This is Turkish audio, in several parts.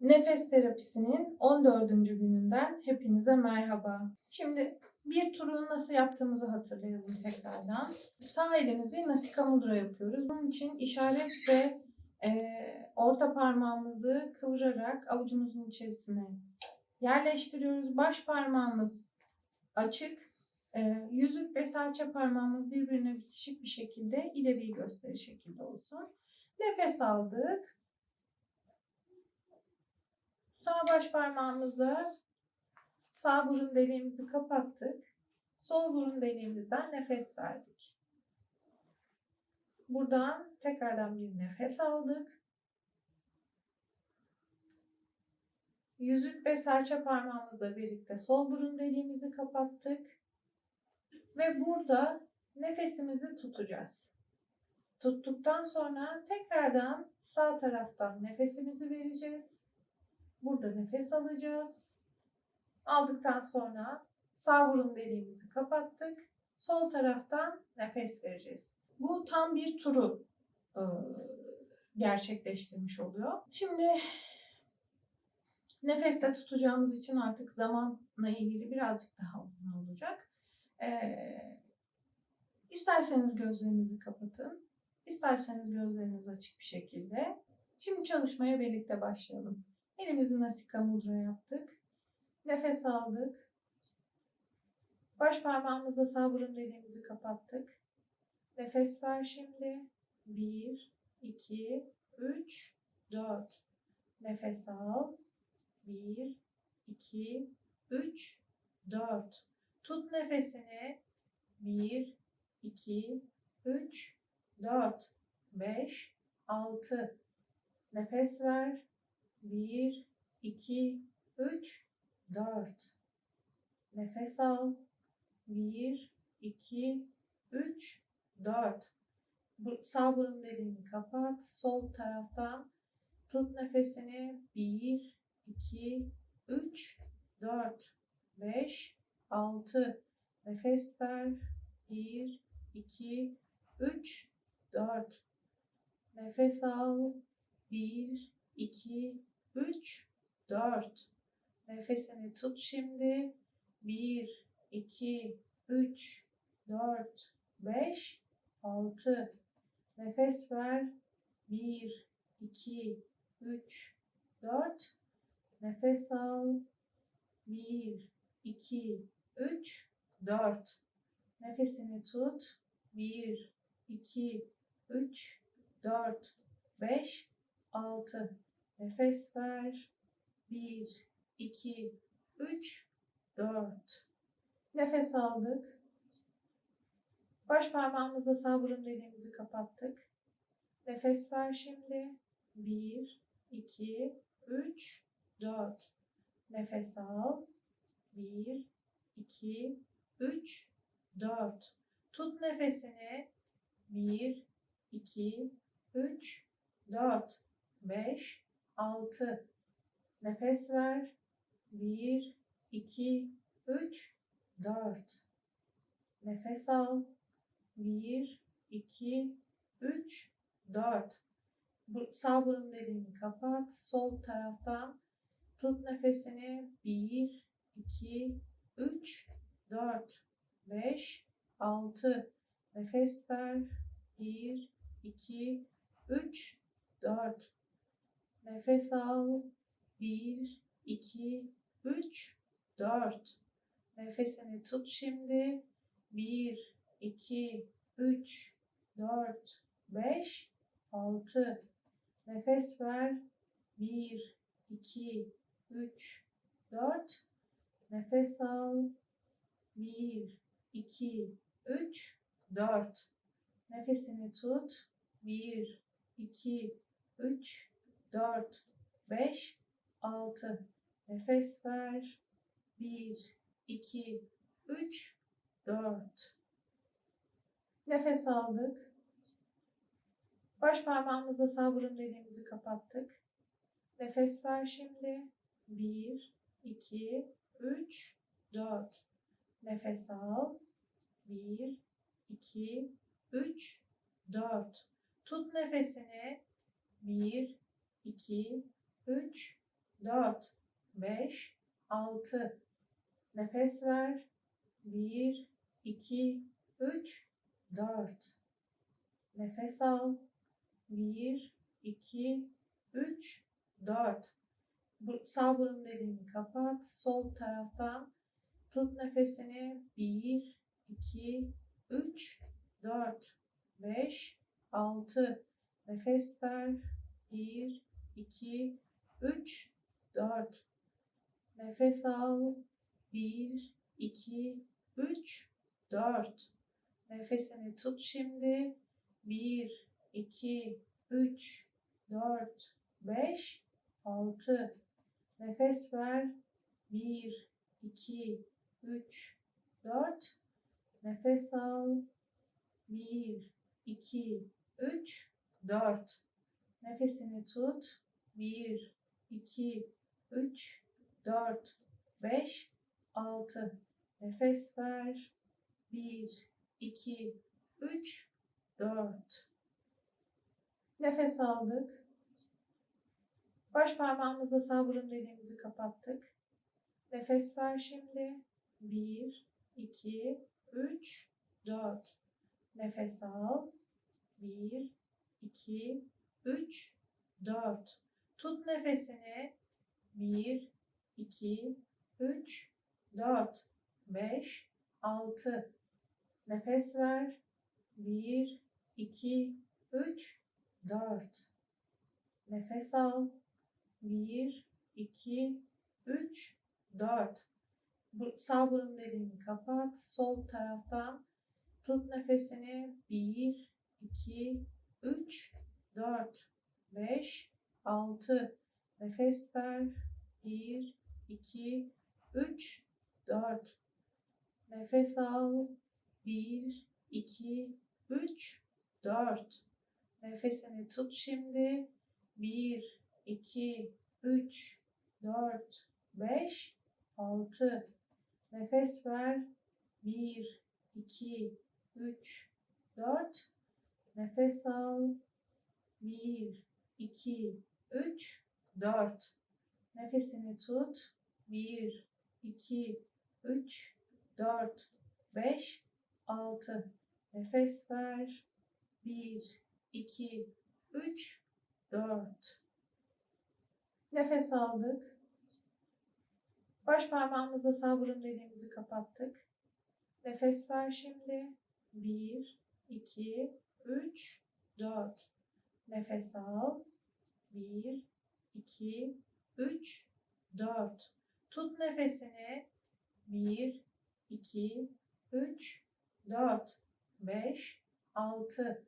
Nefes terapisinin 14. gününden hepinize merhaba. Şimdi bir turu nasıl yaptığımızı hatırlayalım tekrardan. Sağ elimizi nasika mudra yapıyoruz. Bunun için işaret ve e, orta parmağımızı kıvırarak avucumuzun içerisine yerleştiriyoruz. Baş parmağımız açık, e, yüzük ve serçe parmağımız birbirine bitişik bir şekilde ileriyi gösterir şekilde olsun. Nefes aldık. Sağ baş parmağımızla sağ burun deliğimizi kapattık. Sol burun deliğimizden nefes verdik. Buradan tekrardan bir nefes aldık. Yüzük ve serçe parmağımızla birlikte sol burun deliğimizi kapattık. Ve burada nefesimizi tutacağız. Tuttuktan sonra tekrardan sağ taraftan nefesimizi vereceğiz. Burada nefes alacağız. Aldıktan sonra sağ burun deliğimizi kapattık. Sol taraftan nefes vereceğiz. Bu tam bir turu e, gerçekleştirmiş oluyor. Şimdi nefeste tutacağımız için artık zamanla ilgili birazcık daha uzun olacak. Ee, isterseniz gözlerinizi kapatın. isterseniz gözleriniz açık bir şekilde. Şimdi çalışmaya birlikte başlayalım. Elimizi nasika mudra yaptık. Nefes aldık. Baş parmağımızla sağ deliğimizi kapattık. Nefes ver şimdi. 1, 2, 3, 4. Nefes al. 1, 2, 3, 4. Tut nefesini. 1, 2, 3, 4, 5, 6. Nefes ver. 1, 2, 3, 4. Nefes al. 1, 2, 3, 4. Bu, sağ burun deliğini kapat. Sol taraftan tut nefesini. 1, 2, 3, 4, 5, 6. Nefes ver. 1, 2, 3, 4. Nefes al. 1, 2, 3, 4. Nefesini tut şimdi. 1, 2, 3, 4, 5, 6. Nefes ver. 1, 2, 3, 4. Nefes al. 1, 2, 3, 4. Nefesini tut. 1, 2, 3, 4, 5, 6. Nefes ver. 1, 2, 3, 4. Nefes aldık. Baş parmağımızla sağ burun deliğimizi kapattık. Nefes ver şimdi. 1, 2, 3, 4. Nefes al. 1, 2, 3, 4. Tut nefesini. 1, 2, 3, 4, 5, 6. Nefes ver. 1, 2, 3, 4. Nefes al. 1, 2, 3, 4. Bu, sağ burun deliğini kapat. Sol taraftan tut nefesini. 1, 2, 3, 4, 5, 6. Nefes ver. 1, 2, 3, 4. Nefes al. 1, 2, 3, 4. Nefesini tut şimdi. 1, 2, 3, 4, 5, 6. Nefes ver. 1, 2, 3, 4. Nefes al. 1, 2, 3, 4. Nefesini tut. 1, 2, 3, 4, 5, 6. Nefes ver. 1, 2, 3, 4. Nefes aldık. Baş parmağımızla sağ burun deliğimizi kapattık. Nefes ver şimdi. 1, 2, 3, 4. Nefes al. 1, 2, 3, 4. Tut nefesini. 1, 2, 3, 4, 5, 6. Nefes ver. 1, 2, 3, 4. Nefes al. 1, 2, 3, 4. Bu, sağ burun deliğini kapat. Sol taraftan tut nefesini. 1, 2, 3, 4, 5, 6. Nefes ver. 1, 2, 3, 4. Nefes al. 1, 2, 3, 4. Nefesini tut şimdi. 1, 2, 3, 4, 5, 6. Nefes ver. 1, 2, 3, 4. Nefes al. 1, 2, 3, 4. Nefesini tut. 1, 2, 3, 4, 5, 6. Nefes ver. 1, 2, 3, 4. Nefes aldık. Baş parmağımızla sağ burun deliğimizi kapattık. Nefes ver şimdi. 1, 2, 3, 4. Nefes al. 1, 2, 3, 4. Tut nefesini. 1, 2, 3, 4, 5, 6. Nefes ver. 1, 2, 3, 4. Nefes al. 1, 2, 3, 4. Bu, sağ burun deliğini kapat. Sol taraftan tut nefesini. 1, 2, 3, 4, 5, 6. Nefes ver. 1, 2, 3, 4. Nefes al. 1, 2, 3, 4. Nefesini tut şimdi. 1, 2, 3, 4, 5, 6. Nefes ver. 1, 2, 3, 4. Nefes al. 1, 2, 3, 4. Nefesini tut. 1, 2, 3, 4, 5, 6. Nefes ver. 1, 2, 3, 4. Nefes aldık. Baş parmağımızla sağ burun deliğimizi kapattık. Nefes ver şimdi. 1, 2, 3, 4. Nefes al. 1, 2, 3, 4. Tut nefesini. 1, 2, 3, 4, 5, 6.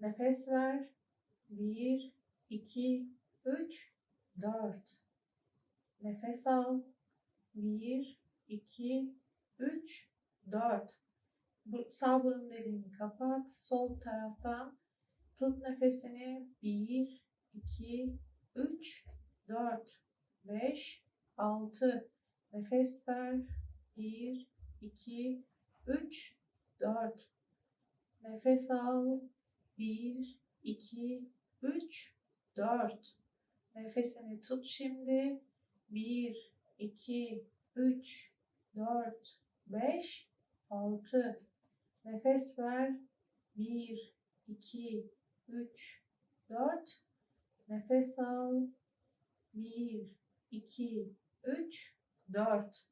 Nefes ver. 1, 2, 3, 4. Nefes al. 1, 2, 3, 4. Bu, sağ burun deliğini kapat. Sol taraftan tut nefesini. 1, 2, 3, 4, 5, 6. Nefes ver. 1, 2, 3, 4. Nefes al. 1, 2, 3, 4. Nefesini tut şimdi. 1, 2, 3, 4, 5, 6. Nefes ver. 1, 2, 3, 4. Nefes al. 1, 2, 3, 4.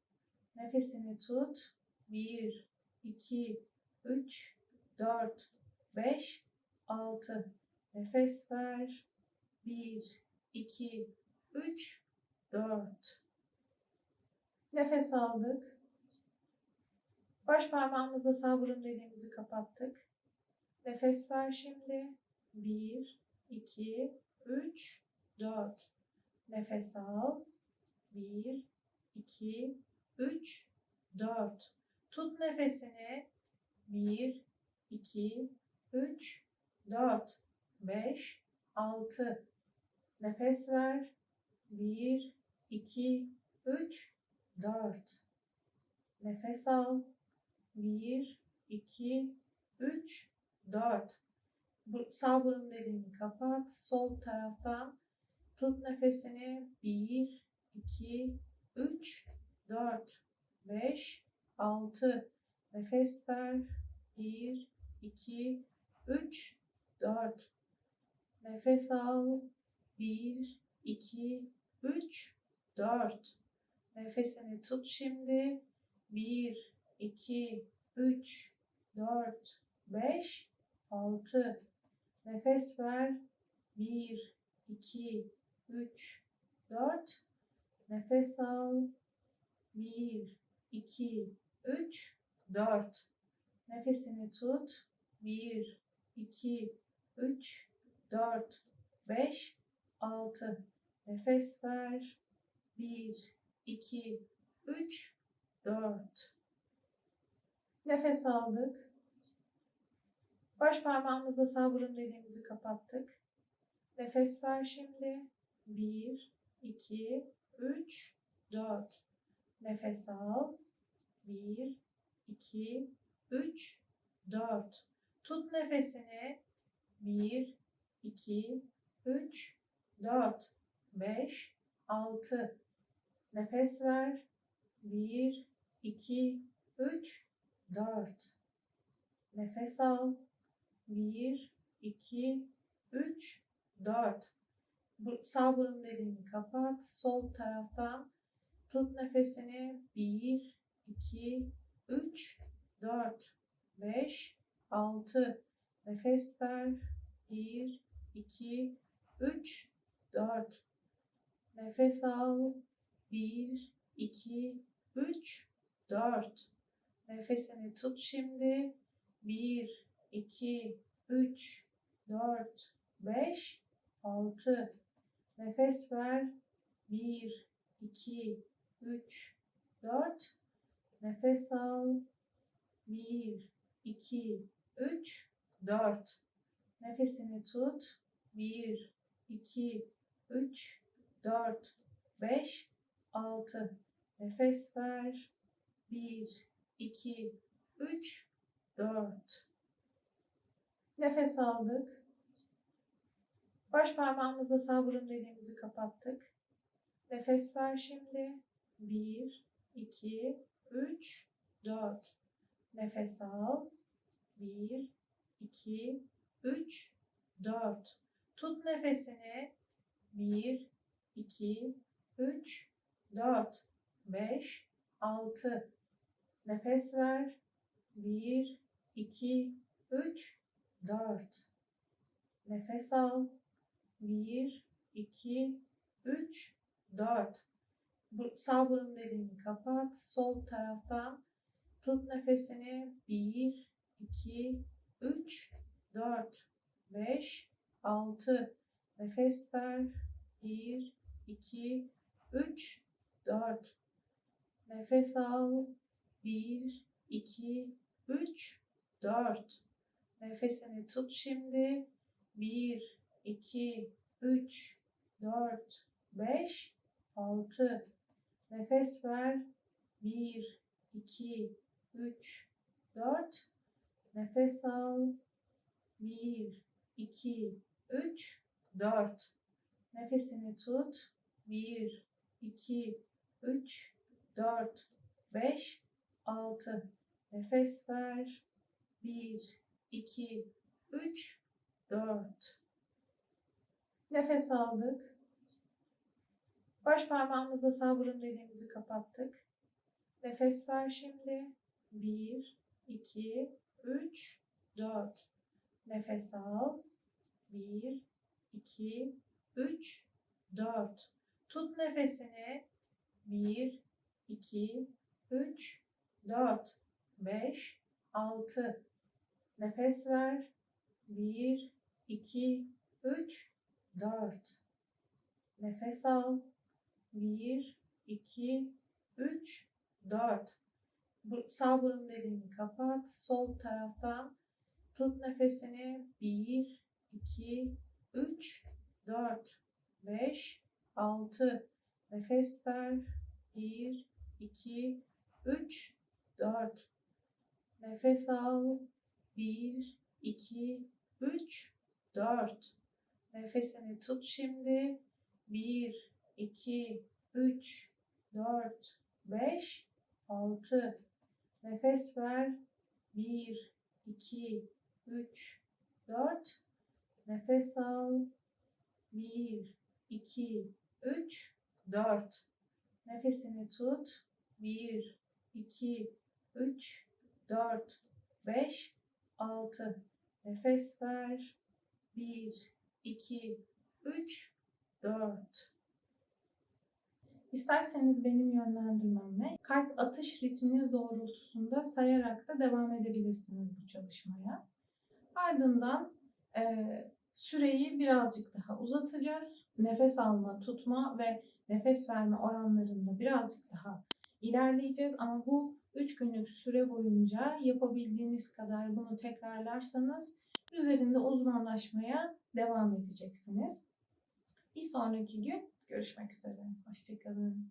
Nefesini tut. 1, 2, 3, 4, 5, 6. Nefes ver. 1, 2, 3, 4. Nefes aldık. Baş parmağımızla sağ burun deliğimizi kapattık. Nefes ver şimdi. 1, 2, 3, 4. Nefes al. 1, 2, 3, 4. Tut nefesini. 1, 2, 3, 4, 5, 6. Nefes ver. 1, 2, 3, 4. Nefes al. 1, 2, 3, 4. Sağ burun deliğini kapat. Sol taraftan Tut nefesini. 1, 2, 3, 4, 5, 6. Nefes ver. 1, 2, 3, 4. Nefes al. 1, 2, 3, 4. Nefesini tut şimdi. 1, 2, 3, 4, 5, 6. Nefes ver. 1, 2, 3, 4. Nefes al. 1, 2, 3, 4. Nefesini tut. 1, 2, 3, 4, 5, 6. Nefes ver. 1, 2, 3, 4. Nefes aldık. Baş parmağımızla sağ burun deliğimizi kapattık. Nefes ver şimdi. 1, 2, 3, 4. Nefes al. 1, 2, 3, 4. Tut nefesini. 1, 2, 3, 4, 5, 6. Nefes ver. 1, 2, 3, 4. Nefes al. 1, 2, 3, 4. Bu, sağ burun deliğini kapat. Sol taraftan tut nefesini. 1, 2, 3, 4, 5, 6. Nefes ver. 1, 2, 3, 4. Nefes al. 1, 2, 3, 4. Nefesini tut şimdi. 1, 2, 3, 4, 5, 6. Nefes ver. 1, 2, 3, 4. Nefes al. 1, 2, 3, 4. Nefesini tut. 1, 2, 3, 4, 5, 6. Nefes ver. 1, 2, 3, 4. Nefes aldık. Baş parmağımızla sağ burun deliğimizi kapattık. Nefes ver şimdi. 1, 2, 3, 4. Nefes al. 1, 2, 3, 4. Tut nefesini. 1, 2, 3, 4, 5, 6. Nefes ver. 1, 2, 3, 4. Nefes al. 1, 2, 3, 4. Bu, sağ burun deliğini kapat. Sol taraftan tut nefesini. 1, 2, 3, 4, 5, 6. Nefes ver. 1, 2, 3, 4. Nefes al. 1, 2, 3, 4. Nefesini tut şimdi. 1, 2, 3, 4, 5, 6. Nefes ver. 1, 2, 3, 4. Nefes al. 1, 2, 3, 4. Nefesini tut. 1, 2, 3, 4, 5, 6. Nefes ver. 1, 2, 3, 4. Nefes aldık. Baş parmağımızla sağ burun deliğimizi kapattık. Nefes ver şimdi. 1, 2, 3, 4. Nefes al. 1, 2, 3, 4. Tut nefesini. 1, 2, 3, 4, 5, 6. Nefes ver. 1, 2, 3, 4. Nefes al. 1, 2, 3, 4. Bu, sağ burun deliğini kapat. Sol taraftan tut nefesini. 1, 2, 3, 4, 5, 6. Nefes ver. 1, 2, 3, 4. Nefes al. 1, 2, 3, 4. Nefesini tut şimdi. 1, 2, 3, 4, 5, 6. Nefes ver. 1, 2, 3, 4. Nefes al. 1, 2, 3, 4. Nefesini tut. 1, 2, 3, 4, 5, 6. Nefes ver. 1, 2, 3, 4. İsterseniz benim yönlendirmemle kalp atış ritminiz doğrultusunda sayarak da devam edebilirsiniz bu çalışmaya. Ardından eee, süreyi birazcık daha uzatacağız. Nefes alma, tutma ve nefes verme oranlarında birazcık daha ilerleyeceğiz. Ama bu 3 günlük süre boyunca yapabildiğiniz kadar bunu tekrarlarsanız üzerinde uzmanlaşmaya devam edeceksiniz. Bir sonraki gün görüşmek üzere. Hoşçakalın.